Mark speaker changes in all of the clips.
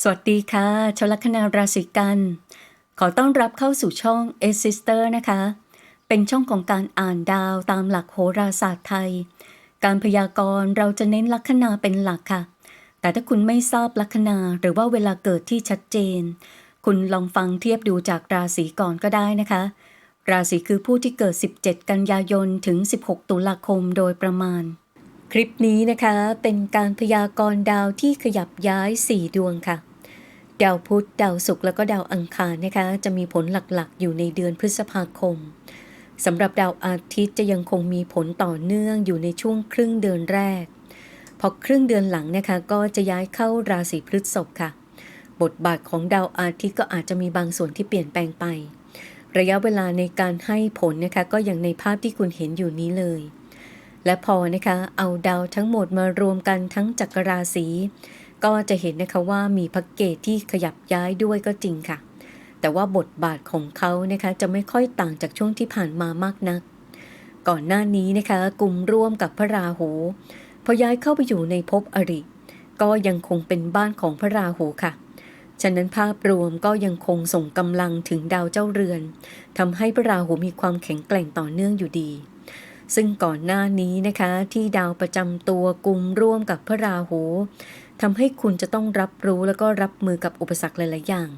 Speaker 1: สวัสดีค่ะชลคนาราศีกัน ขอต้อนรับเข้าสู่ช่อง a s i s t e r นะคะ เป็นช่องของการอ่านดาวตามหลักโหราศาสตร์ไทย การพยากรณ์เราจะเน้นลัคนาเป็นหลักค่ะ แต่ถ้าคุณไม่ทราบลัคนาหรือว่าเวลาเกิดที่ชัดเจน คุณลองฟังเทียบดูจากราศีก่อนก็ได้นะคะ ราศีคือผู้ที่เกิด 17 กันยายนถึง 16 ตุลาคมโดยประมาณ คลิปนี้นะคะเป็นการพยากรณ์ดาวที่ขยับย้าย 4 ดวงค่ะ ดาวพุธดาวศุกร์แล้วก็ดาวอังคารนะคะ จะมีผลหลักๆ อยู่ในเดือนพฤษภาคมสำหรับดาวอาทิตย์จะยังคงมีผลต่อเนื่องอยู่ในช่วงครึ่งเดือนแรก พอครึ่งเดือนหลังนะคะก็จะย้ายเข้าราศีพฤษภค่ะ บทบาทของดาวอาทิตย์ก็อาจจะมีบางส่วนที่เปลี่ยนแปลงไประยะเวลาในการให้ผลนะคะก็อย่างในภาพที่คุณเห็นอยู่นี้เลย และพอนะคะเอาดาวทั้งหมดมารวมกันทั้งจักรราศีก็จะเห็นนะคะว่ามีพักเกตที่ขยับย้ายด้วยก็จริงค่ะ แต่ว่าบทบาทของเขานะคะจะไม่ค่อยต่างจากช่วงที่ผ่านมามากนัก ก่อนหน้านี้นะคะกลุ่มร่วมกับพระราหูพอย้ายเข้าไปอยู่ในภพอริ ก็ยังคงเป็นบ้านของพระราหูค่ะ ฉะนั้นภาพรวมก็ยังคงส่งกำลังถึงดาวเจ้าเรือนทำให้พระราหูมีความแข็งแกร่งต่อเนื่องอยู่ดี ซึ่งก่อนหน้านี้นะคะที่ดาวประจำตัวกลุ่มร่วมกับพระราหูทำให้คุณจะต้องรับรู้แล้วก็รับมือกับอุปสรรคหลายๆอย่าง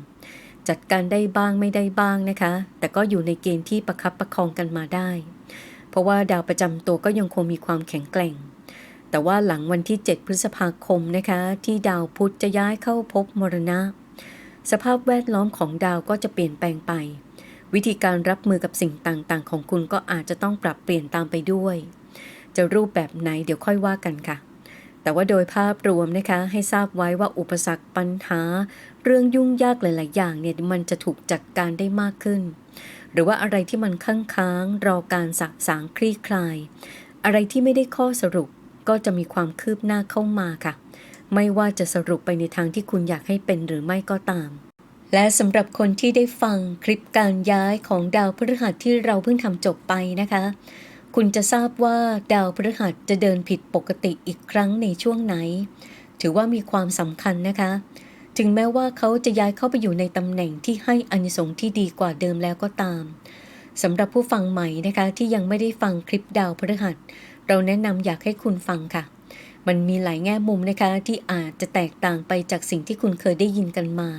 Speaker 1: จัดการได้บ้างไม่ได้บ้างนะคะ แต่ก็อยู่ในเกณฑ์ที่ประคับประคองกันมาได้ เพราะว่าดาวประจำตัวก็ยังคงมีความแข็งแกร่ง แต่ว่าหลังวันที่ 7 พฤษภาคมนะคะ ที่ดาวพุธจะย้ายเข้าพบมรณะ สภาพแวดล้อมของดาวก็จะเปลี่ยนแปลงไป วิธีการรับมือกับสิ่งต่างๆ ของคุณก็อาจจะต้องปรับเปลี่ยนตามไปด้วย จะรูปแบบไหนเดี๋ยวค่อยว่ากันค่ะ แต่ว่าโดยภาพรวมนะคะให้ทราบไว้ว่าอุปสรรคปัญหา เรื่องยุ่งยากหลาย ๆ อย่างเนี่ยมันจะถูกจัดการได้มากขึ้น หรือว่าอะไรที่มันค้างค้างรอการสักสางคลี่คลาย อะไรที่ไม่ได้ข้อสรุปก็จะมีความคืบหน้าเข้ามาค่ะ ไม่ว่าจะสรุปไปในทางที่คุณอยากให้เป็นหรือไม่ก็ตาม และสำหรับคนที่ได้ฟังคลิปการย้ายของดาวพฤหัสที่เราเพิ่งทำจบไปนะคะ คุณจะทราบว่าดาวพฤหัสจะเดินผิดปกติอีกครั้งในช่วงไหน ถือว่ามีความสำคัญนะคะ ถึงแม้ว่าเขาจะย้ายเข้าไปอยู่ในตำแหน่งที่ให้อานิสงส์ที่ดีกว่าเดิมแล้วก็ตามสำหรับผู้ฟังใหม่นะคะที่ยังไม่ได้ฟังคลิปดาวพฤหัส เราแนะนำอยากให้คุณฟังค่ะ มันมีหลายแง่มุมนะคะที่อาจจะแตกต่างไปจากสิ่งที่คุณเคยได้ยินกันมา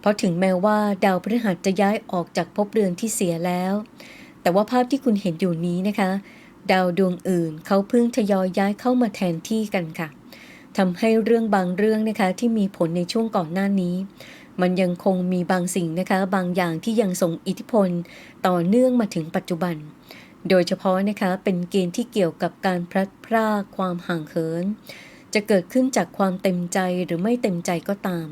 Speaker 1: เพราะถึงแม้ว่าดาวพฤหัสจะย้ายออกจากภพเรือนที่เสียแล้ว แต่ว่าภาพที่คุณเห็นอยู่นี้นะคะ ดาวดวงอื่นเขาเพิ่งทยอยย้ายเข้ามาแทนที่กันค่ะทำให้เรื่องบางเรื่องนะคะที่มีผลในช่วงก่อนหน้านี้ มันยังคงมีบางสิ่งนะคะ บางอย่างที่ยังส่งอิทธิพล ต่อเนื่องมาถึงปัจจุบัน โดยเฉพาะนะคะเป็นเกณฑ์ที่เกี่ยวกับการพลัดพรากความห่างเหินจะเกิดขึ้นจากความเต็มใจหรือไม่เต็มใจก็ตาม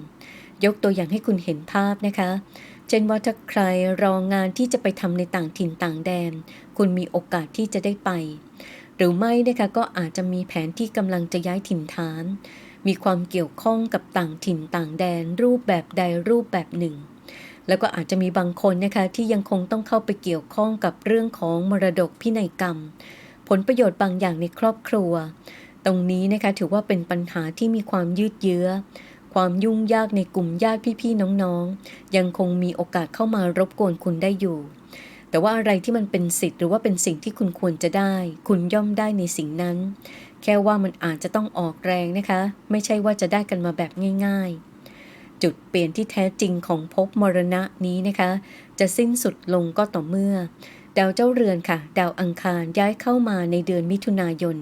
Speaker 1: ยกตัวอย่างให้คุณเห็นภาพนะคะ เช่นว่าถ้าใครรองงานที่จะไปทำในต่างถิ่นต่างแดน คุณมีโอกาสที่จะได้ไป หรือไม่นะคะก็อาจจะมีแผนที่กำลังจะย้ายถิ่นฐาน มีความเกี่ยวข้องกับต่างถิ่นต่างแดน รูปแบบใดรูปแบบหนึ่ง แล้วก็อาจจะมีบางคนนะคะที่ยังคงต้องเข้าไปเกี่ยวข้องกับเรื่องของมรดกพินัยกรรม ผลประโยชน์บางอย่างในครอบครัว ตรงนี้นะคะถือว่าเป็นปัญหาที่มีความยืดเยื้อ ความยุ่งยากในกลุ่มญาติพี่ๆน้องๆ ยังคงมีโอกาสเข้ามารบกวนคุณได้อยู่ แต่ว่าอะไรที่มันเป็นสิทธิ์หรือว่าเป็นสิ่งที่คุณควรจะได้ คุณย่อมได้ในสิ่งนั้น แค่ว่ามันอาจจะต้องออกแรงนะคะ ไม่ใช่ว่าจะได้กันมาแบบง่าย ๆ จุดเปลี่ยนที่แท้จริงของภพมรณะนี้นะคะ จะสิ้นสุดลงก็ต่อเมื่อดาวเจ้าเรือนค่ะ ดาวอังคารย้ายเข้ามาในเดือนมิถุนายน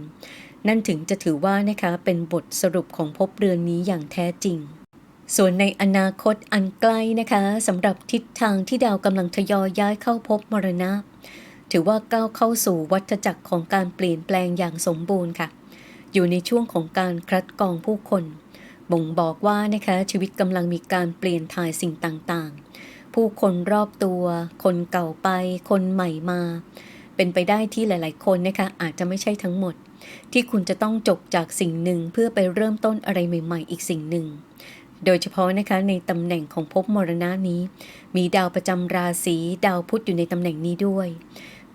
Speaker 1: นั่นถึงจะถือว่านะคะเป็นบทสรุปของภพเรือนนี้อย่างแท้จริง ส่วนในอนาคตอันใกล้นะคะสำหรับทิศทางที่ดาวกำลังทยอยย้ายเข้าภพมรณะ ถือว่าก้าวเข้าสู่วัฏจักรของการเปลี่ยนแปลงอย่างสมบูรณ์ค่ะ อยู่ในช่วงของการคัดกรองผู้คนบ่งบอกว่านะคะชีวิตกำลังมีการเปลี่ยนถ่ายสิ่งต่างๆ ผู้คนรอบตัว คนเก่าไป คนใหม่มา เป็นไปได้ที่หลาย ๆ คนนะคะอาจจะไม่ใช่ทั้งหมด ที่คุณจะต้องจบจากสิ่งหนึ่งเพื่อไปเริ่มต้นอะไรใหม่ ๆ อีกสิ่งหนึ่ง โดยเฉพาะนะคะในตำแหน่งของภพมรณะนี้ มีดาวประจำราศีดาวพุธอยู่ในตำแหน่งนี้ด้วย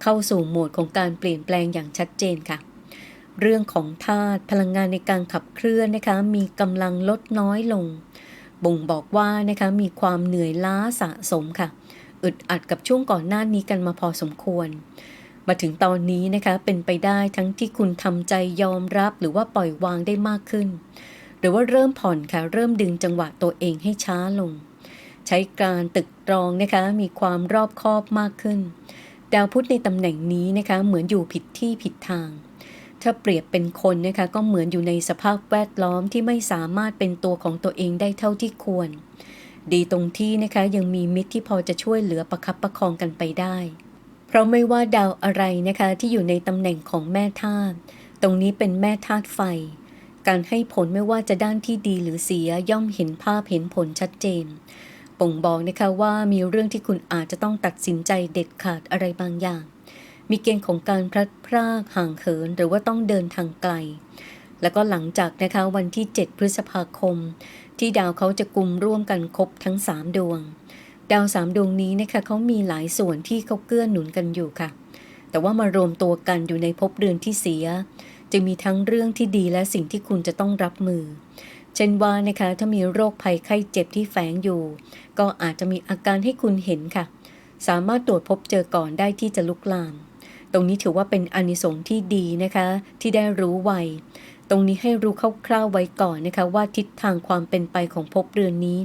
Speaker 1: เข้าสู่โหมดของการเปลี่ยนแปลงอย่างชัดเจนค่ะ เรื่องของธาตุพลังงานในการขับเคลื่อนนะคะ มีกำลังลดน้อยลง บ่งบอกว่านะคะมีความเหนื่อยล้าสะสมค่ะ อึดอัดกับช่วงก่อนหน้านี้กันมาพอสมควร มาถึงตอนนี้นะคะเป็นไปได้ทั้งที่คุณทำใจยอมรับหรือว่าปล่อยวางได้มากขึ้น หรือว่าเริ่มผ่อนค่ะเริ่มดึงจังหวะตัวเองให้ช้าลง ใช้การตึกตรองนะคะมีความรอบคอบมากขึ้น ดาวพุธในตำแหน่งนี้นะคะเหมือนอยู่ผิดที่ผิดทาง ถ้าเปรียบเป็นคนนะคะก็เหมือนอยู่ในสภาพแวดล้อมที่ไม่สามารถเป็นตัวของตัวเองได้เท่าที่ควร ดีตรงที่นะคะยังมีมิตรที่พอจะช่วยเหลือประคับประคองกันไปได้ เพราะไม่ว่าดาวอะไรนะคะ ที่อยู่ในตำแหน่งของแม่ธาตุตรงนี้เป็นแม่ธาตุไฟ การให้ผลไม่ว่าจะด้านที่ดีหรือเสียย่อมเห็นภาพเห็นผลชัดเจนบ่งบอกนะคะว่ามีเรื่องที่คุณอาจจะต้องตัดสินใจเด็ดขาดอะไรบางอย่าง มีเกณฑ์ของการพลัดพรากห่างเหินหรือว่าต้องเดินทางไกล แล้วก็หลังจากนะคะวันที่ 7 พฤษภาคม ที่ดาวเขาจะกลุ่มร่วมกันครบทั้ง 3 ดวง ดาวสามดวงนี้นะคะเขามีหลายส่วนที่เขาเกื้อหนุนกันอยู่ค่ะ แต่ว่ามารวมตัวกันอยู่ในภพเรือนที่เสีย จะมีทั้งเรื่องที่ดีและสิ่งที่คุณจะต้องรับมือ เช่นว่านะคะถ้ามีโรคภัยไข้เจ็บที่แฝงอยู่ ก็อาจจะมีอาการให้คุณเห็นค่ะ สามารถตรวจพบเจอก่อนได้ที่จะลุกลาม ตรงนี้ถือว่าเป็นอนิสงส์ที่ดีนะคะ ที่ได้รู้ไว ตรงนี้ให้รู้คร่าวๆไว้ก่อนนะคะว่าทิศทางความเป็นไปของภพเรือนนี้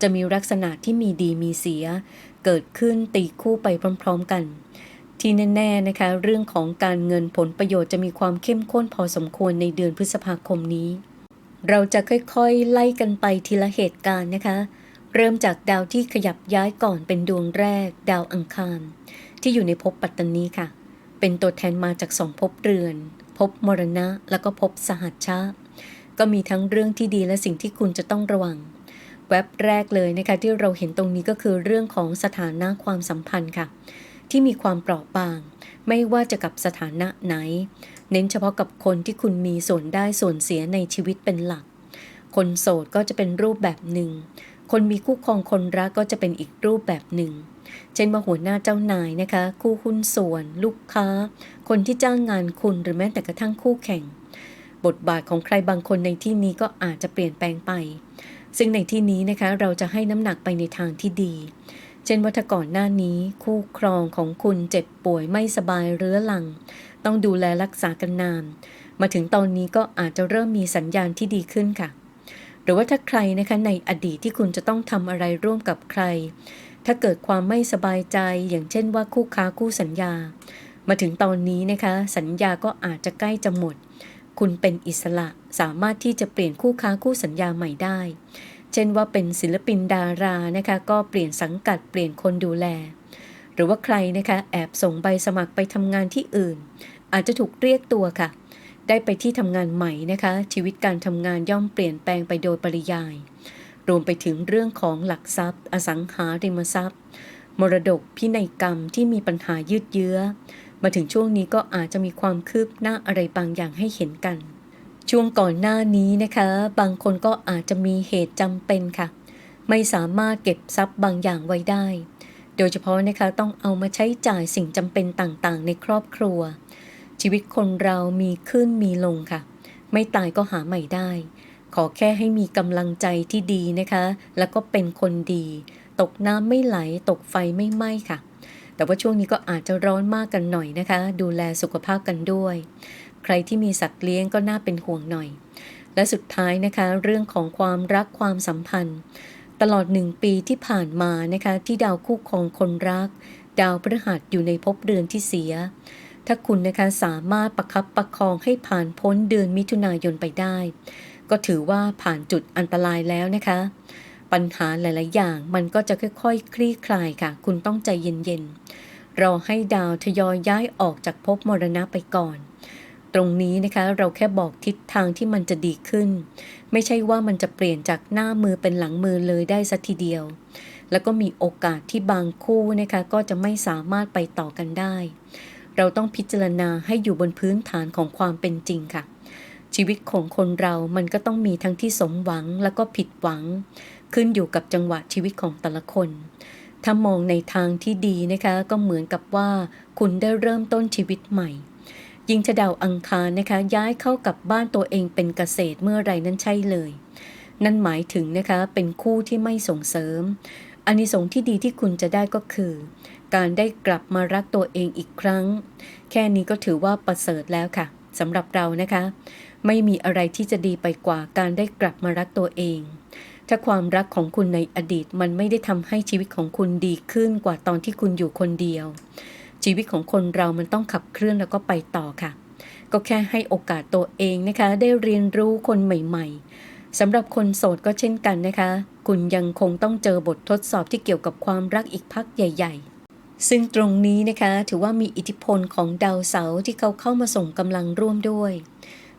Speaker 1: จะมีลักษณะที่มีดีมีเสีย เกิดขึ้นตีคู่ไปพร้อมๆกัน ที่แน่ๆนะคะ เรื่องของการเงินผลประโยชน์จะมีความเข้มข้นพอสมควรในเดือนพฤษภาคมนี้ เราจะค่อยๆ ไล่กันไปทีละเหตุการณ์นะคะ เริ่มจากดาวที่ขยับย้ายก่อนเป็นดวงแรก ดาวอังคาร ที่อยู่ในภพปัตตานีค่ะ เป็นตัวแทนมาจากสองภพเรือน ภพมรณะ แล้วก็ภพสหัชชะ ก็มีทั้งเรื่องที่ดีและสิ่งที่คุณจะต้องระวัง แว็บแรกเลยนะคะที่เราเห็นตรงนี้ก็คือเรื่องของสถานะความสัมพันธ์ค่ะ ที่มีความเปราะบาง ไม่ว่าจะกับสถานะไหน เน้นเฉพาะกับคนที่คุณมีส่วนได้ส่วนเสียในชีวิตเป็นหลัก คนโสดก็จะเป็นรูปแบบหนึ่ง คนมีคู่ครองคนรักก็จะเป็นอีกรูปแบบหนึ่ง เช่นว่าหัวหน้าเจ้านายนะคะ คู่หุ้นส่วน ลูกค้า คนที่จ้างงานคุณหรือแม้แต่กระทั่งคู่แข่ง บทบาทของใครบางคนในที่นี้ก็อาจจะเปลี่ยนแปลงไป ซึ่งในที่นี้นะคะเราจะให้น้ำหนักไปในทางที่ดี เช่นว่าถ้าก่อนหน้านี้ คู่ครองของคุณเจ็บป่วยไม่สบายเรื้อรัง ต้องดูแลรักษากันนาน มาถึงตอนนี้ก็อาจจะเริ่มมีสัญญาณที่ดีขึ้นค่ะ รือว่าถ้าใครนะคะในอดีตที่คุณจะต้องทำอะไรร่วมกับใคร ถ้าเกิดความไม่สบายใจอย่างเช่นว่าคู่ค้าคู่สัญญา มาถึงตอนนี้นะคะ สัญญาก็อาจจะใกล้จะหมด คุณเป็นอิสระสามารถที่จะเปลี่ยนคู่ค้าคู่สัญญาใหม่ได้ เช่นว่าเป็นศิลปินดารานะคะ ก็เปลี่ยนสังกัดเปลี่ยนคนดูแล หรือว่าใครนะคะแอบส่งใบสมัครไปทำงานที่อื่น อาจจะถูกเรียกตัวค่ะ ได้ไปที่ทำงานใหม่นะคะ ชีวิตการทำงานย่อมเปลี่ยนแปลงไปโดยปริยาย รวมไปถึงเรื่องของหลักทรัพย์ อสังหาริมทรัพย์ มรดกพินัยกรรมที่มีปัญหายืดเยื้อ มาถึงช่วงนี้ก็อาจจะมีความคืบหน้าอะไรบางอย่างให้เห็นกัน ช่วงก่อนหน้านี้นะคะ บางคนก็อาจจะมีเหตุจำเป็นค่ะ ไม่สามารถเก็บทรัพย์บางอย่างไว้ได้ โดยเฉพาะนะคะต้องเอามาใช้จ่ายสิ่งจำเป็นต่างๆ ในครอบครัว ชีวิตคนเรามีขึ้นมีลงค่ะ ไม่ตายก็หาใหม่ได้ ขอแค่ให้มีกำลังใจที่ดีนะคะ แล้วก็เป็นคนดี ตกน้ำไม่ไหล ตกไฟไม่ไหม้ค่ะ แต่ว่าช่วงนี้ก็อาจจะร้อนมากกันหน่อยนะคะ ดูแลสุขภาพกันด้วย ใครที่มีสัตว์เลี้ยงก็น่าเป็นห่วงหน่อย และสุดท้ายนะคะ เรื่องของความรักความสัมพันธ์ ตลอดหนึ่งปีที่ผ่านมานะคะ ที่ดาวคู่ครองคนรัก ดาวพฤหัสอยู่ในภพเรือนที่เสีย ถ้าคุณนะคะสามารถประคับประคองให้ผ่านพ้นเดือนมิถุนายนไปได้ ก็ถือว่าผ่านจุดอันตรายแล้วนะคะ ปัญหาหลาย ๆ อย่างมันก็จะค่อย ๆ คลี่คลายค่ะ คุณต้องใจเย็น ๆ รอให้ดาวทยอยย้ายออกจากภพมรณะไปก่อนตรงนี้นะคะเราแค่บอกทิศทางที่มันจะดีขึ้น ไม่ใช่ว่ามันจะเปลี่ยนจากหน้ามือเป็นหลังมือเลยได้สัทีเดียว แล้วก็มีโอกาสที่บางคู่นะคะก็จะไม่สามารถไปต่อกันได้ เราต้องพิจารณาให้อยู่บนพื้นฐานของความเป็นจริงค่ะ ชีวิตของคนเรามันก็ต้องมีทั้งที่สมหวังแล้วก็ผิดหวัง ขึ้นอยู่กับจังหวะชีวิตของแต่ละคน ถ้ามองในทางที่ดีนะคะ ก็เหมือนกับว่า คุณได้เริ่มต้นชีวิตใหม่ ยิงจะดาวอังคารนะคะ ย้ายเข้ากับบ้านตัวเองเป็นเกษตรเมื่อไรนั้นใช่เลย นั่นหมายถึงนะคะเป็นคู่ที่ไม่ส่งเสริมอานิสงส์ที่ดีที่คุณจะได้ก็คือ การได้กลับมารักตัวเองอีกครั้ง แค่นี้ก็ถือว่าประเสริฐแล้วค่ะสำหรับเรานะคะ ไม่มีอะไรที่จะดีไปกว่าการได้กลับมารักตัวเอง ถ้าความรักของคุณในอดีตมันไม่ได้ทำให้ชีวิตของคุณดีขึ้นกว่าตอนที่คุณอยู่คนเดียว ชีวิตของคนเรามันต้องขับเคลื่อนแล้วก็ไปต่อค่ะ ก็แค่ให้โอกาสตัวเองนะคะ ได้เรียนรู้คนใหม่ๆสำหรับคนโสดก็เช่นกันนะคะ คุณยังคงต้องเจอบททดสอบที่เกี่ยวกับความรักอีกพักใหญ่ ๆ ซึ่งตรงนี้นะคะถือว่ามีอิทธิพลของดาวเสาร์ที่เขาเข้ามาส่งกำลังร่วมด้วย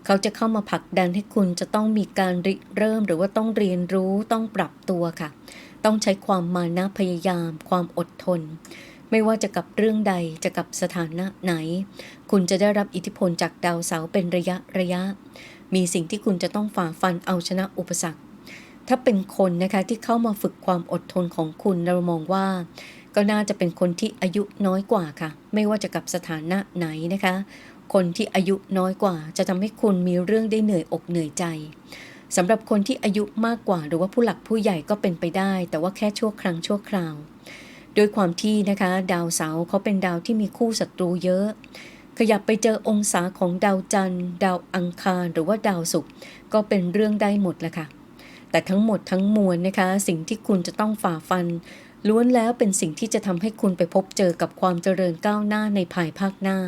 Speaker 1: เขาจะเข้ามาผลักดันให้คุณจะต้องมีการริเริ่ม หรือว่าต้องเรียนรู้ต้องปรับตัวค่ะ ต้องใช้ความมานะพยายาม ความอดทน ไม่ว่าจะกับเรื่องใดจะกับสถานะไหน คุณจะได้รับอิทธิพลจากดาวเสาร์เป็นระยะระยะ มีสิ่งที่คุณจะต้องฝ่าฟันเอาชนะอุปสรรค ถ้าเป็นคนนะคะที่เข้ามาฝึกความอดทนของคุณเรามองว่า ก็น่าจะเป็นคนที่อายุน้อยกว่าค่ะ ไม่ว่าจะกับสถานะไหนนะคะ คนที่อายุน้อยกว่า จะทำให้คุณมีเรื่องได้เหนื่อยอกเหนื่อยใจสำหรับคนที่อายุมากกว่า หรือว่าผู้หลักผู้ใหญ่ก็เป็นไปได้ แต่ว่าแค่ชั่วครั้งชั่วคราว โดยความที่นะคะ ดาวเสาร์เขาเป็นดาวที่มีคู่ศัตรูเยอะ ขยับไปเจอองศาของดาวจันทร์ ดาวอังคาร หรือว่าดาวศุกร์ก็เป็นเรื่องได้หมดแหละค่ะแต่ทั้งหมดทั้งมวลนะคะ สิ่งที่คุณจะต้องฝ่าฟัน ล้วนแล้วเป็นสิ่งที่จะทำให้คุณไปพบเจอกับความเจริญก้าวหน้าในภายภาคหน้า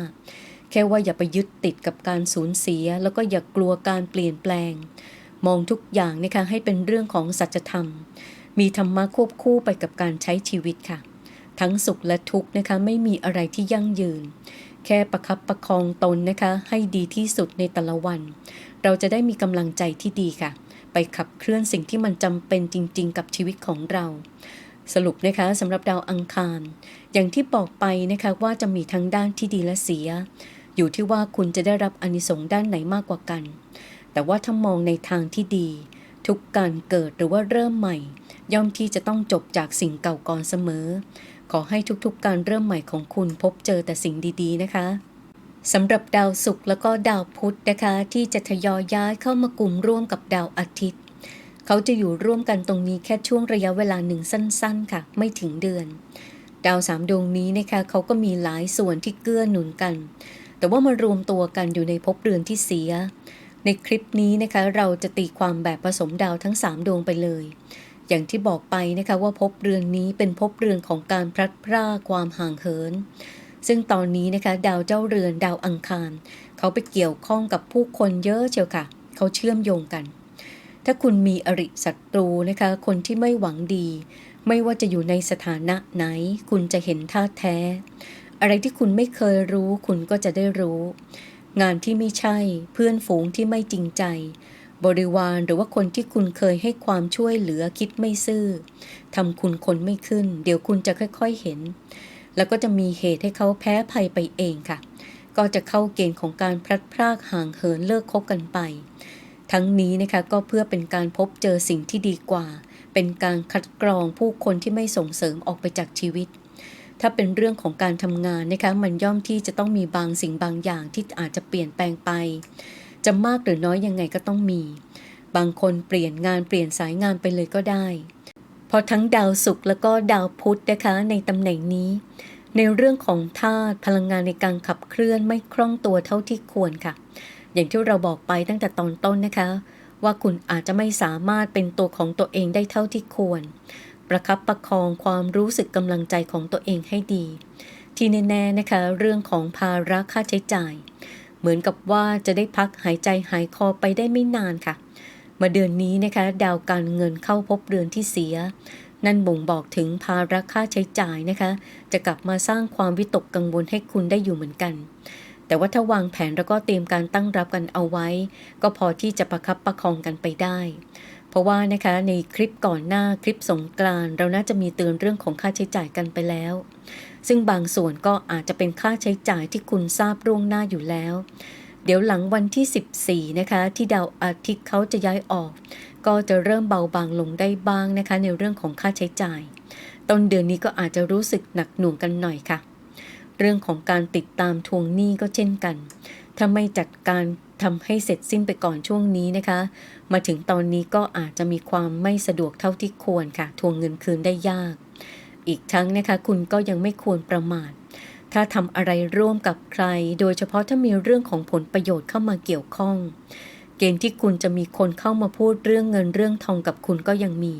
Speaker 1: แค่ว่าอย่าไปยึดติดกับการสูญเสีย แล้วก็อย่ากลัวการเปลี่ยนแปลง มองทุกอย่างนะคะให้เป็นเรื่องของสัจธรรม มีธรรมะควบคู่ไปกับการใช้ชีวิตค่ะ ทั้งสุขและทุกข์นะคะไม่มีอะไรที่ยั่งยืน แค่ประคับประคองตนนะคะ ให้ดีที่สุดในแต่ละวัน เราจะได้มีกำลังใจที่ดีค่ะ ไปขับเคลื่อนสิ่งที่มันจำเป็นจริง ๆ กับชีวิตของเรา สรุปนะคะสำหรับดาวอังคาร อย่างที่บอกไปนะคะว่าจะมีทั้งด้านที่ดีและเสีย อยู่ที่ว่าคุณจะได้รับอนิสงส์ด้านไหนมากกว่ากัน แต่ว่าถ้ามองในทางที่ดี ทุกการเกิดหรือว่าเริ่มใหม่ ย่อมที่จะต้องจบจากสิ่งเก่าก่อนเสมอ ขอให้ทุกๆการเริ่มใหม่ของคุณพบเจอแต่สิ่งดีๆนะคะสำหรับดาวศุกร์แล้วก็ดาวพุธนะคะ ที่จะทยอยย้ายเข้ามากลุ่มร่วมกับดาวอาทิตย์ เขาจะอยู่ร่วมกันตรงนี้แค่ช่วงระยะเวลาหนึ่งสั้น ๆ ค่ะ ไม่ถึงเดือน ดาวสามดวงนี้นะคะเขาก็มีหลายส่วนที่เกื้อหนุนกัน แต่ว่ามารวมตัวกันอยู่ในภพเรือนที่เสีย ในคลิปนี้นะคะเราจะตีความแบบผสมดาวทั้ง 3 ดวงไปเลย อย่างที่บอกไปนะคะว่าภพเรือนนี้เป็นภพเรือนของการพลัดพรากความห่างเหินซึ่งตอนนี้นะคะดาวเจ้าเรือนดาวอังคาร เขาไปเกี่ยวข้องกับผู้คนเยอะเชียวค่ะ เขาเชื่อมโยงกัน ถ้าคุณมีอริศัตรูนะคะ คนที่ไม่หวังดี ไม่ว่าจะอยู่ในสถานะไหน คุณจะเห็นท่าแท้ อะไรที่คุณไม่เคยรู้ คุณก็จะได้รู้ งานที่ไม่ใช่ เพื่อนฝูงที่ไม่จริงใจ บริวารหรือว่าคนที่คุณเคยให้ความช่วยเหลือคิดไม่ซื่อทำคุณคนไม่ขึ้น เดี๋ยวคุณจะค่อย ๆเห็น แล้วก็จะมีเหตุให้เขาแพ้ภัยไปเองค่ะ ก็จะเข้าเกณฑ์ของการพลัดพรากห่างเหินเลิกคบกันไป ทั้งนี้นะคะก็เพื่อเป็นการพบเจอสิ่งที่ดีกว่า เป็นการคัดกรองผู้คนที่ไม่ส่งเสริมออกไปจากชีวิต ถ้าเป็นเรื่องของการทำงานนะคะมันย่อมที่จะต้องมีบางสิ่งบางอย่างที่อาจจะเปลี่ยนแปลงไป จะมากหรือน้อยยังไงก็ต้องมี บางคนเปลี่ยนงานเปลี่ยนสายงานไปเลยก็ได้พอทั้งดาวศุกร์แล้วก็ดาวพุธนะคะในตำแหน่งนี้ ในเรื่องของธาตุพลังงานในการขับเคลื่อนไม่คล่องตัวเท่าที่ควรค่ะ อย่างที่เราบอกไปตั้งแต่ตอนต้นนะคะ ว่าคุณอาจจะไม่สามารถเป็นตัวของตัวเองได้เท่าที่ควร ประคับประคองความรู้สึกกำลังใจของตัวเองให้ดี ที่แน่ๆนะคะ เรื่องของภาระค่าใช้จ่าย เหมือนกับว่าจะได้พักหายใจหายคอไปได้ไม่นานค่ะ มาเดือนนี้นะคะ ดาวการเงินเข้าพบเรือนที่เสียนั่นบ่งบอกถึงภาระค่าใช้จ่ายนะคะ จะกลับมาสร้างความวิตกกังวลให้คุณได้อยู่เหมือนกัน แต่ว่าถ้าวางแผนแล้วก็เตรียมการตั้งรับกันเอาไว้ ก็พอที่จะประคับประคองกันไปได้ เพราะว่านะคะในคลิปก่อนหน้าคลิปสงกรานเราน่าจะมีเตือนเรื่องของค่าใช้จ่ายกันไปแล้ว ซึ่งบางส่วนก็อาจจะเป็นค่าใช้จ่ายที่คุณทราบล่วงหน้าอยู่แล้ว เดี๋ยวหลังวันที่ 14 นะคะ ที่ดาวอาทิตย์เขาจะย้ายออก ก็จะเริ่มเบาบางลงได้บ้างนะคะ ในเรื่องของค่าใช้จ่าย ต้นเดือนนี้ก็อาจจะรู้สึกหนักหน่วงกันหน่อยค่ะ เรื่องของการติดตามทวงหนี้ก็เช่นกัน ถ้าไม่จัดการทำให้เสร็จสิ้นไปก่อนช่วงนี้นะคะ มาถึงตอนนี้ก็อาจจะมีความไม่สะดวกเท่าที่ควรค่ะ ทวงเงินคืนได้ยาก อีกทั้งนะคะ คุณก็ยังไม่ควรประมาท ถ้าทำอะไรร่วมกับใคร โดยเฉพาะถ้ามีเรื่องของผลประโยชน์เข้ามาเกี่ยวข้อง เกณฑ์ที่คุณจะมีคนเข้ามาพูดเรื่องเงินเรื่องทองกับคุณก็ยังมี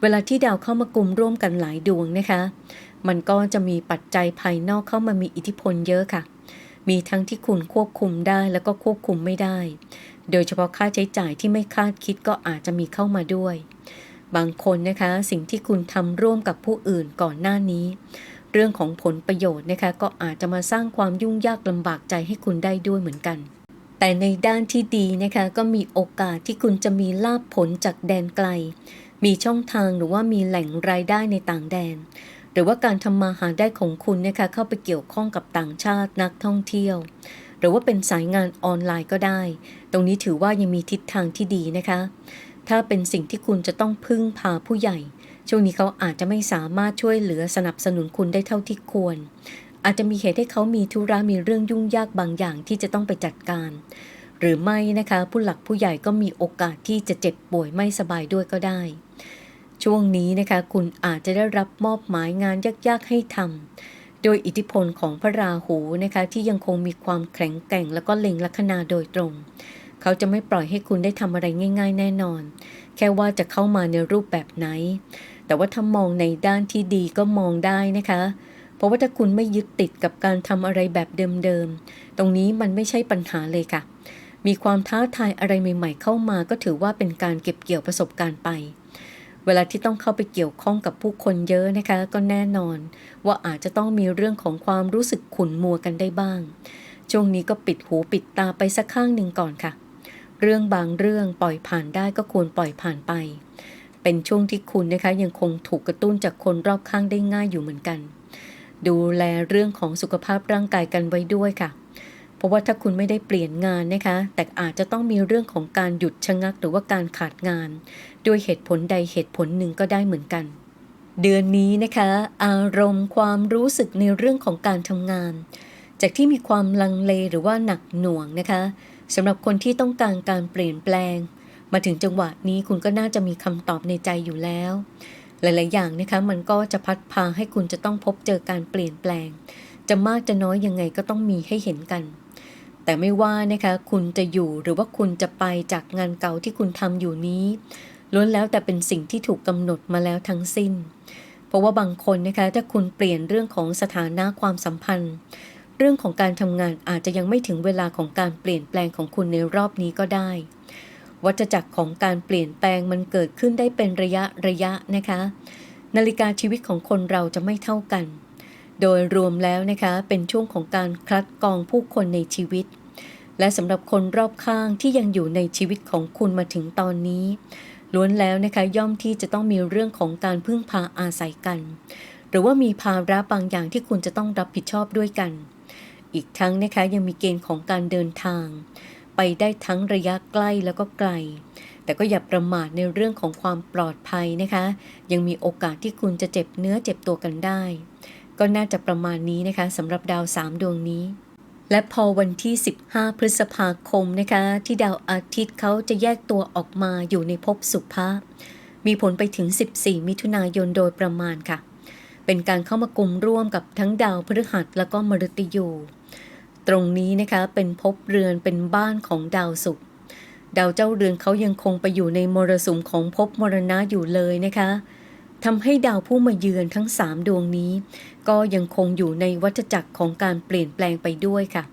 Speaker 1: เวลาที่ดาวเข้ามากลุ่มร่วมกันหลายดวงนะคะ มันก็จะมีปัจจัยภายนอกเข้ามามีอิทธิพลเยอะค่ะ มีทั้งที่คุณควบคุมได้แล้วก็ควบคุมไม่ได้ โดยเฉพาะค่าใช้จ่ายที่ไม่คาดคิดก็อาจจะมีเข้ามาด้วย บางคนนะคะสิ่งที่คุณทำร่วมกับผู้อื่นก่อนหน้านี้ เรื่องของผลประโยชน์นะคะก็อาจจะมาสร้างความยุ่งยากลำบากใจให้คุณได้ด้วยเหมือนกันแต่ในด้านที่ดีนะคะก็มีโอกาสที่คุณจะมีลาภผลจากแดนไกล มีช่องทางหรือว่ามีแหล่งรายได้ในต่างแดน หรือว่าการทำมาหาได้ของคุณนะคะเข้าไปเกี่ยวข้องกับต่างชาตินักท่องเที่ยว หรือว่าเป็นสายงานออนไลน์ก็ได้ ตรงนี้ถือว่ายังมีทิศทางที่ดีนะคะ ถ้าเป็นสิ่งที่คุณจะต้องพึ่งพาผู้ใหญ่ ช่วงนี้เขาอาจจะไม่สามารถช่วยเหลือสนับสนุนคุณได้เท่าที่ควร อาจจะมีเหตุให้เขามีธุระมีเรื่องยุ่งยากบางอย่างที่จะต้องไปจัดการหรือไม่นะคะผู้หลักผู้ใหญ่ก็มีโอกาสที่จะเจ็บป่วยไม่สบายด้วยก็ได้ ช่วงนี้นะคะคุณอาจจะได้รับมอบหมายงานยากๆให้ทำโดยอิทธิพลของพระราหูนะคะที่ยังคงมีความแข็งแกร่ง แล้วก็เล็งลัคนาโดยตรง เขาจะไม่ปล่อยให้คุณได้ทำอะไรง่าย ๆ แน่นอน แค่ว่าจะเข้ามาในรูปแบบไหน แต่ว่าถ้ามองในด้านที่ดีก็มองได้นะคะเพราะว่าถ้าคุณไม่ยึดติดกับการทำอะไรแบบเดิมๆ ตรงนี้มันไม่ใช่ปัญหาเลยค่ะ มีความท้าทายอะไรใหม่ ๆ เข้ามาก็ถือว่าเป็นการเก็บเกี่ยวประสบการณ์ไป เวลาที่ต้องเข้าไปเกี่ยวข้องกับผู้คนเยอะนะคะ ก็แน่นอน ว่าอาจจะต้องมีเรื่องของความรู้สึกขุนมัวกันได้บ้าง ช่วงนี้ก็ปิดหูปิดตาไปสักข้างหนึ่งก่อนค่ะ เรื่องบางเรื่องปล่อยผ่านได้ก็ควรปล่อยผ่านไป เป็นช่วงที่คุณนะคะยังคงถูกกระตุ้นจากคนรอบข้างได้ง่ายอยู่เหมือนกัน ดูแลเรื่องของสุขภาพร่างกายกันไว้ด้วยค่ะ ราะว่าถ้าคุณไม่ได้เปลี่ยนงานนะคะ แต่อาจจะต้องมีเรื่องของการหยุดชะงักหรือว่าการขาดงาน ด้วยเหตุผลใดเหตุผลหนึ่งก็ได้เหมือนกัน เดือนนี้นะคะ อารมณ์ความรู้สึกในเรื่องของการทำงาน จากที่มีความลังเลหรือว่าหนักหน่วงนะคะสำหรับคนที่ต้องการการเปลี่ยนแปลง มาถึงจังหวะนี้คุณก็น่าจะมีคำตอบในใจอยู่แล้ว หลาย ๆ อย่างนะคะมันก็จะพัดพาให้คุณจะต้องพบเจอการเปลี่ยนแปลง จะมากจะน้อยยังไงก็ต้องมีให้เห็นกัน แต่ไม่ว่านะคะคุณจะอยู่หรือว่าคุณจะไปจากงานเก่าที่คุณทำอยู่นี้ล้วนแล้วแต่เป็นสิ่งที่ถูกกำหนดมาแล้วทั้งสิ้น เพราะว่าบางคนนะคะถ้าคุณเปลี่ยนเรื่องของสถานะความสัมพันธ์ เรื่องของการทำงานอาจจะยังไม่ถึงเวลาของการเปลี่ยนแปลงของคุณในรอบนี้ก็ได้ วัฏจักรของการเปลี่ยนแปลงมันเกิดขึ้นได้เป็นระยะระยะนะคะ นาฬิกาชีวิตของคนเราจะไม่เท่ากัน โดยรวมแล้วนะคะเป็นช่วงของการคัดกรองผู้คนในชีวิต และสำหรับคนรอบข้างที่ยังอยู่ในชีวิตของคุณมาถึงตอนนี้ ล้วนแล้วนะคะย่อมที่จะต้องมีเรื่องของการพึ่งพาอาศัยกัน หรือว่ามีภาระบางอย่างที่คุณจะต้องรับผิดชอบด้วยกัน อีกทั้งนะคะยังมีเกณฑ์ของการเดินทาง ไปได้ทั้งระยะใกล้แล้วก็ไกลแต่ก็อย่าประมาทในเรื่องของความปลอดภัยนะคะ ยังมีโอกาสที่คุณจะเจ็บเนื้อเจ็บตัวกันได้ ก็น่าจะประมาณนี้นะคะสำหรับดาวสามดวงนี้ และพอวันที่ 15 พฤษภาคมนะคะ ที่ดาวอาทิตย์เขาจะแยกตัวออกมาอยู่ในภพสุภาพ มีผลไปถึง 14 มิถุนายนโดยประมาณค่ะ เป็นการเข้ามากลุ่มร่วมกับทั้งดาวพฤหัสแล้วก็มฤตยูตรงนี้นะคะเป็นภพเรือนเป็นบ้านของดาวศุกร์ดาวเจ้าเรือนเขายังคงไปอยู่ในมรสุมของภพมรณะอยู่เลยนะคะทำให้ดาวผู้มาเยือนทั้งสามดวงนี้ ก็ยังคงอยู่ในวัฏจักรของการเปลี่ยนแปลงไปด้วยค่ะ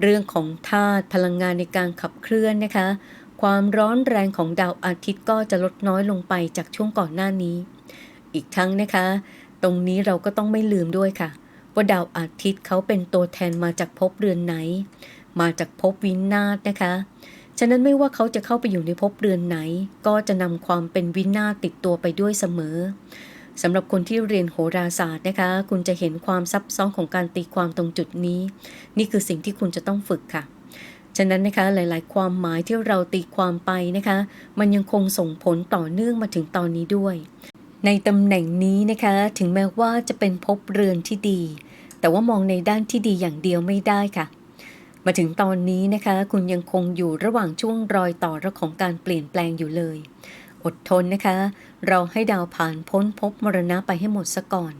Speaker 1: เรื่องของธาตุพลังงานในการขับเคลื่อนนะคะ ความร้อนแรงของดาวอาทิตย์ก็จะลดน้อยลงไปจากช่วงก่อนหน้านี้ อีกทั้งนะคะ ตรงนี้เราก็ต้องไม่ลืมด้วยค่ะ ว่าดาวอาทิตย์เขาเป็นตัวแทนมาจากภพเรือนไหน มาจากภพวินาศนะคะฉะนั้นไม่ว่าเขาจะเข้าไปอยู่ในภพเรือนไหน ก็จะนำความเป็นวินาศติดตัวไปด้วยเสมอ สำหรับคนที่เรียนโหราศาสตร์นะคะ คุณจะเห็นความซับซ้อนของการตีความตรงจุดนี้ นี่คือสิ่งที่คุณจะต้องฝึกค่ะ ฉะนั้นนะคะหลาย ๆ ความหมายที่เราตีความไปนะคะ มันยังคงส่งผลต่อเนื่องมาถึงตอนนี้ด้วย ในตำแหน่งนี้นะคะ ถึงแม้ว่าจะเป็นภพเรือนที่ดี แต่ว่ามองในด้านที่ดีอย่างเดียวไม่ได้ค่ะมาถึงตอนนี้นะคะ คุณยังคงอยู่ระหว่างช่วงรอยต่อระของการเปลี่ยนแปลงอยู่เลย อดทนนะคะ เราให้ดาวผ่านพ้นภพมรณะไปให้หมดซะก่อน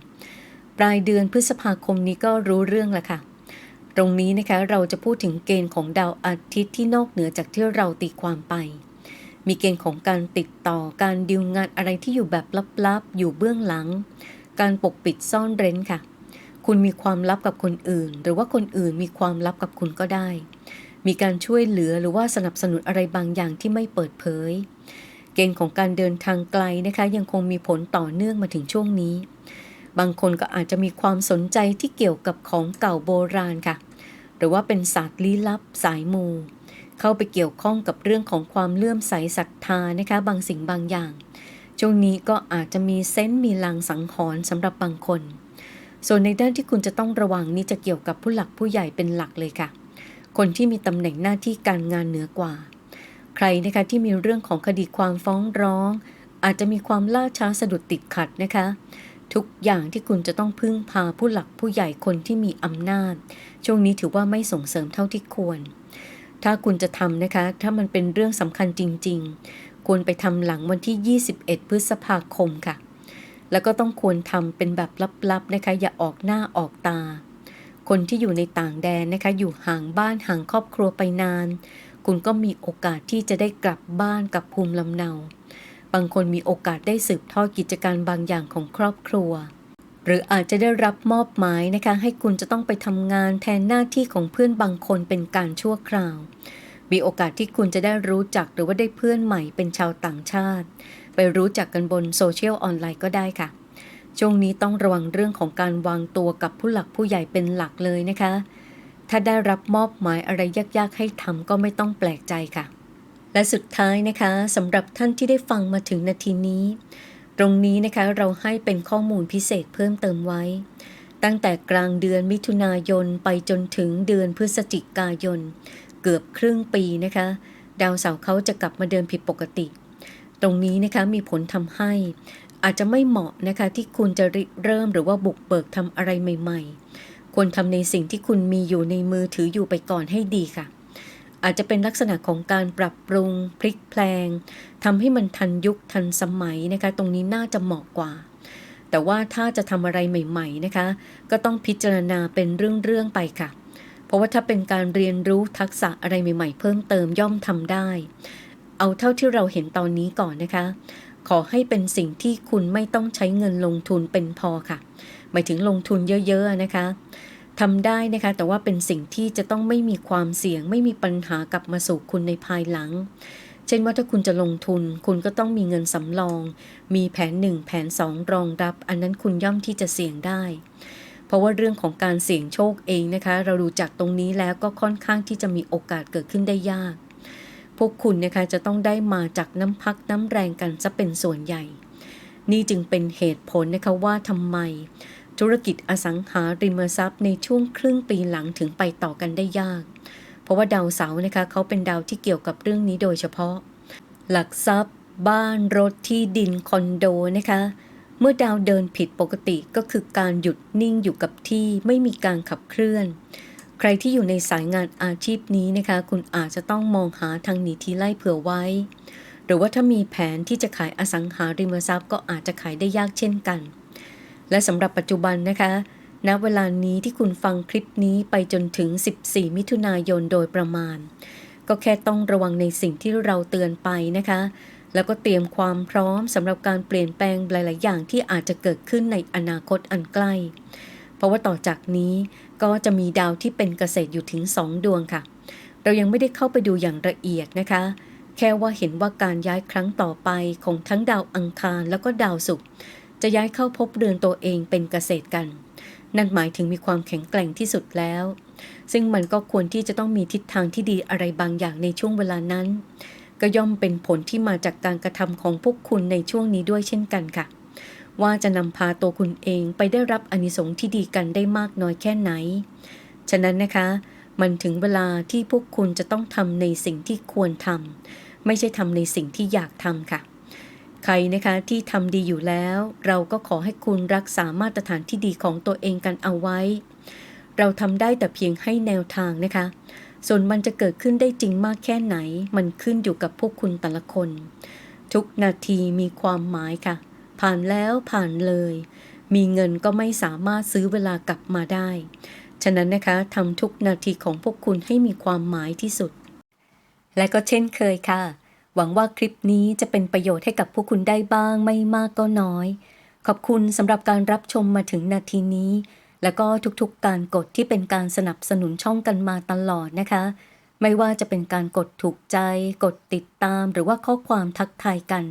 Speaker 1: ปลายเดือนพฤษภาคมนี้ก็รู้เรื่องละค่ะ ตรงนี้นะคะเราจะพูดถึงเกณฑ์ของดาวอาทิตย์ที่นอกเหนือจากที่เราตีความไป มีเกณฑ์ของการติดต่อการดิวงานอะไรที่อยู่แบบลับๆ อยู่เบื้องหลัง การปกปิดซ่อนเร้นค่ะ คุณมีความลับกับคนอื่น หรือว่าคนอื่นมีความลับกับคุณก็ได้มีการช่วยเหลือหรือว่าสนับสนุนอะไรบางอย่างที่ไม่เปิดเผย เกณฑ์ของการเดินทางไกลนะคะยังคงมีผลต่อเนื่องมาถึงช่วงนี้ บางคนก็อาจจะมีความสนใจที่เกี่ยวกับของเก่าโบราณค่ะ หรือว่าเป็นศาสตร์ลี้ลับสายมู เข้าไปเกี่ยวข้องกับเรื่องของความเลื่อมใสศรัทธานะคะ บางสิ่งบางอย่าง ช่วงนี้ก็อาจจะมีเซนต์มีลางสังหรณ์สำหรับบางคน ส่วนในด้านที่คุณจะต้องระวังนี้จะเกี่ยวกับผู้หลักผู้ใหญ่เป็นหลักเลยค่ะ คนที่มีตำแหน่งหน้าที่การงานเหนือกว่า ใครนะคะที่มีเรื่องของคดีความฟ้องร้อง อาจจะมีความล่าช้าสะดุดติดขัดนะคะ ทุกอย่างที่คุณจะต้องพึ่งพาผู้หลักผู้ใหญ่คนที่มีอำนาจ ช่วงนี้ถือว่าไม่ส่งเสริมเท่าที่ควร ถ้าคุณจะทำนะคะ ถ้ามันเป็นเรื่องสำคัญจริง ๆ ควรไปทำหลังวันที่ 21 พฤษภาคมค่ะ แล้วก็ต้องควรทำเป็นแบบลับๆนะคะ อย่าออกหน้าออกตา คนที่อยู่ในต่างแดนนะคะ อยู่ห่างบ้านห่างครอบครัวไปนาน คุณก็มีโอกาสที่จะได้กลับบ้านกับภูมิลำเนา บางคนมีโอกาสได้สืบทอดกิจการบางอย่างของครอบครัว หรืออาจจะได้รับมอบหมายนะคะให้คุณจะต้องไปทำงานแทนหน้าที่ของเพื่อนบางคนเป็นการชั่วคราว มีโอกาสที่คุณจะได้รู้จักหรือว่าได้เพื่อนใหม่เป็นชาวต่างชาติ ไปรู้จักกันบนโซเชียลออนไลน์ก็ได้ค่ะช่วงนี้ต้องระวังเรื่องของการวางตัวกับผู้หลักผู้ใหญ่เป็นหลักเลยนะคะ ถ้าได้รับมอบหมายอะไรยากๆ ให้ทำก็ไม่ต้องแปลกใจค่ะ และสุดท้ายนะคะสำหรับท่านที่ได้ฟังมาถึงนาทีนี้ ตรงนี้นะคะเราให้เป็นข้อมูลพิเศษเพิ่มเติมไว้ ตั้งแต่กลางเดือนมิถุนายนไปจนถึงเดือนพฤศจิกายน เกือบครึ่งปีนะคะ ดาวเสาร์เขาจะกลับมาเดินผิดปกติ ตรงนี้นะคะมีผลทำให้อาจจะไม่เหมาะนะคะที่คุณจะเริ่มหรือว่าบุกเบิกทำอะไรใหม่ ๆ ควรทำในสิ่งที่คุณมีอยู่ในมือถืออยู่ไปก่อนให้ดีค่ะ อาจจะเป็นลักษณะของการปรับปรุงพลิกแพลงทำให้มันทันยุคทันสมัยนะคะ ตรงนี้น่าจะเหมาะกว่า แต่ว่าถ้าจะทำอะไรใหม่ๆนะคะ ก็ต้องพิจารณาเป็นเรื่องๆไปค่ะ เพราะว่าถ้าเป็นการเรียนรู้ทักษะอะไรใหม่ ๆ เพิ่มเติมย่อมทำได้ เอาเท่าที่เราเห็นตอนนี้ก่อนนะคะ ขอให้เป็นสิ่งที่คุณไม่ต้องใช้เงินลงทุนเป็นพอค่ะ หมายถึงลงทุนเยอะๆนะคะทำได้นะคะ แต่ว่าเป็นสิ่งที่จะต้องไม่มีความเสี่ยง ไม่มีปัญหากลับมาสู่คุณในภายหลัง เช่นว่าถ้าคุณจะลงทุน คุณก็ต้องมีเงินสำรอง มีแผนหนึ่งแผนสองรองรับ อันนั้นคุณย่อมที่จะเสี่ยงได้ เพราะว่าเรื่องของการเสี่ยงโชคเองนะคะ เราดูจากตรงนี้แล้วก็ค่อนข้างที่จะมีโอกาสเกิดขึ้นได้ยาก พวกคุณนะคะจะต้องได้มาจากน้ำพักน้ำแรงกันจะเป็นส่วนใหญ่ นี่จึงเป็นเหตุผลนะคะว่าทำไม ธุรกิจอสังหาริมทรัพย์ในช่วงครึ่งปีหลังถึงไปต่อกันได้ยาก เพราะว่าดาวเสาร์นะคะเขาเป็นดาวที่เกี่ยวกับเรื่องนี้โดยเฉพาะ หลักทรัพย์ บ้านรถที่ดินคอนโดนะคะ เมื่อดาวเดินผิดปกติก็คือการหยุดนิ่งอยู่กับที่ไม่มีการขับเคลื่อน ใครที่อยู่ในสายงานอาชีพนี้นะคะ คุณอาจจะต้องมองหาทางหนีทีไล่เผื่อไว้ หรือว่าถ้ามีแผนที่จะขายอสังหาริมทรัพย์ ก็อาจจะขายได้ยากเช่นกัน และสำหรับปัจจุบันนะคะณเวลานี้ที่คุณฟังคลิปนี้ไปจนถึง 14 มิถุนายนโดยประมาณ ก็แค่ต้องระวังในสิ่งที่เราเตือนไปนะคะ แล้วก็เตรียมความพร้อมสำหรับการเปลี่ยนแปลงหลาย ๆ อย่างที่อาจจะเกิดขึ้นในอนาคตอันใกล้ เพราะว่าต่อจากนี้ก็จะมีดาวที่เป็นเกษตรอยู่ถึง 2 ดวงค่ะ เรายังไม่ได้เข้าไปดูอย่างละเอียดนะคะ แค่ว่าเห็นว่าการย้ายครั้งต่อไปของทั้งดาวอังคารแล้วก็ดาวศุกร์ จะย้ายเข้าพบเรือนตัวเองเป็นเกษตรกัน นั่นหมายถึงมีความแข็งแกร่งที่สุดแล้ว ซึ่งมันก็ควรที่จะต้องมีทิศทางที่ดีอะไรบางอย่างในช่วงเวลานั้น ก็ย่อมเป็นผลที่มาจากการกระทำของพวกคุณในช่วงนี้ด้วยเช่นกันค่ะ ว่าจะนำพาตัวคุณเองไปได้รับอนิสงส์ที่ดีกันได้มากน้อยแค่ไหน ฉะนั้นนะคะ มันถึงเวลาที่พวกคุณจะต้องทำในสิ่งที่ควรทำไม่ใช่ทำในสิ่งที่อยากทำค่ะ ใครนะคะที่ทำดีอยู่แล้ว เราก็ขอให้คุณรักษามาตรฐานที่ดีของตัวเองกันเอาไว้ เราทำได้แต่เพียงให้แนวทางนะคะ ส่วนมันจะเกิดขึ้นได้จริงมากแค่ไหน มันขึ้นอยู่กับพวกคุณแต่ละคน ทุกนาทีมีความหมายค่ะ ผ่านแล้วผ่านเลย มีเงินก็ไม่สามารถซื้อเวลากลับมาได้ ฉะนั้นนะคะทำทุกนาทีของพวกคุณให้มีความหมายที่สุด และก็เช่นเคยค่ะ หวังว่าคลิปนี้จะเป็นประโยชน์ให้กับพวกคุณได้บ้างไม่มากก็น้อย ขอบคุณสำหรับการรับชมมาถึงนาทีนี้ แล้วก็ทุกๆการกดที่เป็นการสนับสนุนช่องกันมาตลอดนะคะ ไม่ว่าจะเป็นการกดถูกใจ กดติดตาม หรือว่าข้อความทักทายกัน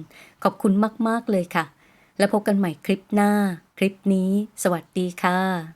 Speaker 1: ขอบคุณมากๆเลยค่ะ แล้วพบกันใหม่คลิปหน้า คลิปนี้ สวัสดีค่ะ